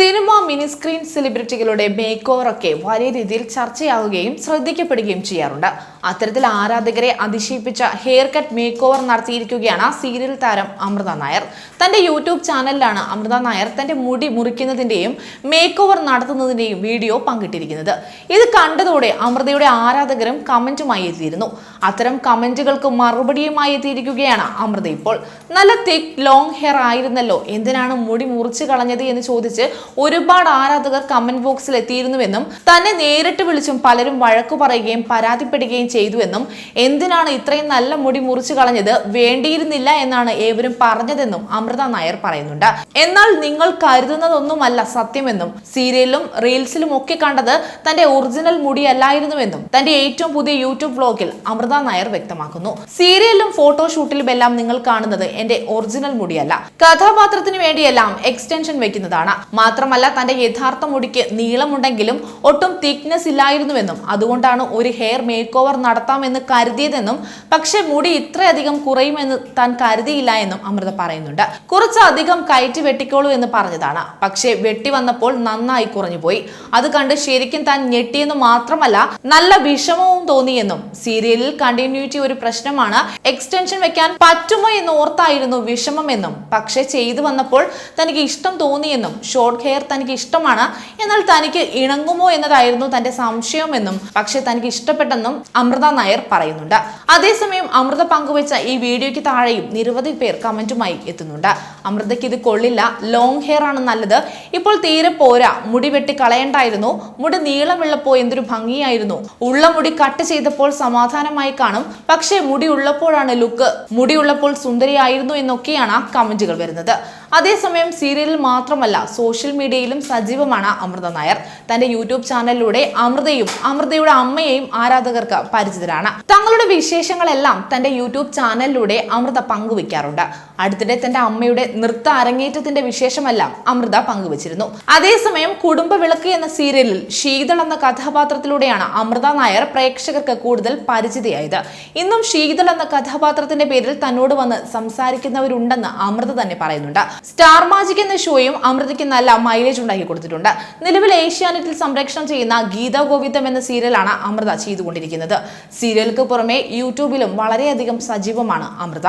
Cinema mini screen സെലിബ്രിറ്റികളുടെ make ഓവറൊക്കെ വലിയ രീതിയിൽ ചർച്ചയാവുകയും ശ്രദ്ധിക്കപ്പെടുകയും ചെയ്യാറുണ്ട്. അത്തരത്തിൽ ആരാധകരെ അതിശയിപ്പിച്ച ഹെയർ കട്ട് മേക്ക് ഓവർ നടത്തിയിരിക്കുകയാണ് സീരിയൽ താരം അമൃത നായർ. തന്റെ യൂട്യൂബ് ചാനലിലാണ് അമൃത നായർ തന്റെ മുടി മുറിക്കുന്നതിന്റെയും മേക്ക് ഓവർ നടത്തുന്നതിന്റെയും വീഡിയോ പങ്കിട്ടിരിക്കുന്നത്. ഇത് കണ്ടതോടെ അമൃതയുടെ ആരാധകരും കമന്റുമായി എത്തിയിരുന്നു. അത്തരം കമന്റുകൾക്ക് മറുപടിയുമായി എത്തിയിരിക്കുകയാണ് അമൃത ഇപ്പോൾ. നല്ല തിക് ലോങ് ഹെയർ ആയിരുന്നല്ലോ. എന്തിനാണ് മുടി മുറിച്ചു കളഞ്ഞത് എന്ന് ചോദിച്ച് ഒരുപാട് ആരാധകർ കമന്റ് ബോക്സിൽ എത്തിയിരുന്നുവെന്നും തന്നെ നേരിട്ട് വിളിച്ചും പലരും വഴക്കു പറയുകയും പരാതിപ്പെടുകയും ചെയ്തുവെന്നും എന്തിനാണ് ഇത്രയും നല്ല മുടി മുറിച്ചു കളഞ്ഞത്? വേണ്ടിയിരുന്നില്ല എന്നാണ് ഏവരും പറഞ്ഞതെന്നും അമൃത നായർ പറയുന്നുണ്ട്. എന്നാൽ നിങ്ങൾ കരുതുന്നതൊന്നുമല്ല സത്യമെന്നും സീരിയലിലും റീൽസിലും ഒക്കെ കണ്ടത് തന്റെ ഒറിജിനൽ മുടിയല്ലായിരുന്നുവെന്നും തന്റെ ഏറ്റവും പുതിയ യൂട്യൂബ് വ്ലോഗിൽ അമൃത നായർ വ്യക്തമാക്കുന്നു. സീരിയലിലും ഫോട്ടോഷൂട്ടിലും എല്ലാം നിങ്ങൾ കാണുന്നത് എന്റെ ഒറിജിനൽ മുടിയല്ല. കഥാപാത്രത്തിന് വേണ്ടിയെല്ലാം എക്സ്റ്റൻഷൻ വെക്കുന്നതാണ്. മാത്രമല്ല തന്റെ യഥാർത്ഥ മുടിക്ക് നീളമുണ്ടെങ്കിലും ഒട്ടും തിക്നെസ് ഇല്ലായിരുന്നുവെന്നും അതുകൊണ്ടാണ് ഒരു ഹെയർ മേക്ക് ഓവർ നടത്താമെന്ന് കരുതിയതെന്നും പക്ഷേ മുടി ഇത്രയധികം കുറയുമെന്ന് താൻ കരുതിയില്ല എന്നും അമൃത പറയുന്നുണ്ട്. കുറച്ചധികം കയറ്റി വെട്ടിക്കോളൂ എന്ന് പറഞ്ഞതാണ്. പക്ഷേ വെട്ടി വന്നപ്പോൾ നന്നായി കുറഞ്ഞുപോയി. അത് കണ്ട് ശരിക്കും താൻ ഞെട്ടിയെന്ന് മാത്രമല്ല നല്ല വിഷമവും തോന്നിയെന്നും സീരിയലിൽ കണ്ടിന്യൂറ്റി ഒരു പ്രശ്നമാണ് എക്സ്റ്റൻഷൻ വെക്കാൻ പറ്റുമോ എന്ന് ഓർത്തായിരുന്നു വിഷമമെന്നും. പക്ഷേ ചെയ്തു വന്നപ്പോൾ തനിക്ക് ഇഷ്ടം തോന്നിയെന്നും ഷോർട്ട് ഹെയർ തനിക്ക് ഇഷ്ടമാണ് എന്നാൽ തനിക്ക് ഇണങ്ങുമോ എന്നതായിരുന്നു തന്റെ സംശയമെന്നും പക്ഷേ തനിക്ക് ഇഷ്ടപ്പെട്ടെന്നും അമൃത നായർ പറയുന്നുണ്ട്. അതേസമയം അമൃത പങ്കുവച്ച ഈ വീഡിയോയ്ക്ക് താഴെയും നിരവധി പേർ കമന്റുമായി എത്തുന്നുണ്ട്. അമൃതയ്ക്ക് ഇത് കൊള്ളില്ല. ലോങ് ഹെയർ ആണ് നല്ലത്. ഇപ്പോൾ തീരെ പോരാ. മുടി വെട്ടി കളയണ്ടായിരുന്നു. മുടി നീളമുള്ളപ്പോൾ എന്തൊരു ഭംഗിയായിരുന്നു. ഉള്ള മുടി കട്ട് ചെയ്തപ്പോൾ സമാധാനമായി കാണും. പക്ഷേ മുടി ഉള്ളപ്പോഴാണ് ലുക്ക് മുടി ഉള്ളപ്പോൾ സുന്ദരിയായിരുന്നു എന്നൊക്കെയാണ് കമന്റുകൾ വരുന്നത്. അതേസമയം സീരിയലിൽ മാത്രമല്ല സോഷ്യൽ മീഡിയയിലും സജീവമാണ് അമൃത നായർ. തന്റെ യൂട്യൂബ് ചാനലിലൂടെ അമൃതയും അമൃതയുടെ അമ്മയെയും ആരാധകർക്ക് പരിചിതരാണ്. തങ്ങളുടെ വിശേഷങ്ങളെല്ലാം തന്റെ യൂട്യൂബ് ചാനലിലൂടെ അമൃത പങ്കുവെക്കാറുണ്ട്. അടുത്തിടെ തന്റെ അമ്മയുടെ നൃത്ത അരങ്ങേറ്റത്തിന്റെ വിശേഷമെല്ലാം അമൃത പങ്കുവച്ചിരുന്നു. അതേസമയം കുടുംബ വിളക്ക് എന്ന സീരിയലിൽ ശീതൾ എന്ന കഥാപാത്രത്തിലൂടെയാണ് അമൃത നായർ പ്രേക്ഷകർക്ക് കൂടുതൽ പരിചിതയായത്. ഇന്നും ശീതൾ എന്ന കഥാപാത്രത്തിന്റെ പേരിൽ തന്നോട് വന്ന് സംസാരിക്കുന്നവരുണ്ടെന്ന് അമൃത തന്നെ പറയുന്നുണ്ട്. സ്റ്റാർ മാജിക് എന്ന ഷോയും അമൃതയ്ക്ക് നല്ല മൈലേജ് ഉണ്ടാക്കി കൊടുത്തിട്ടുണ്ട്. നിലവിൽ ഏഷ്യാനെറ്റിൽ സംപ്രേഷണം ചെയ്യുന്ന ഗീതാ ഗോവിന്ദം എന്ന സീരിയലാണ് അമൃത ചെയ്തുകൊണ്ടിരിക്കുന്നത്. സീരിയലുകൾക്ക് പുറമെ യൂട്യൂബിലും വളരെയധികം സജീവമാണ് അമൃത.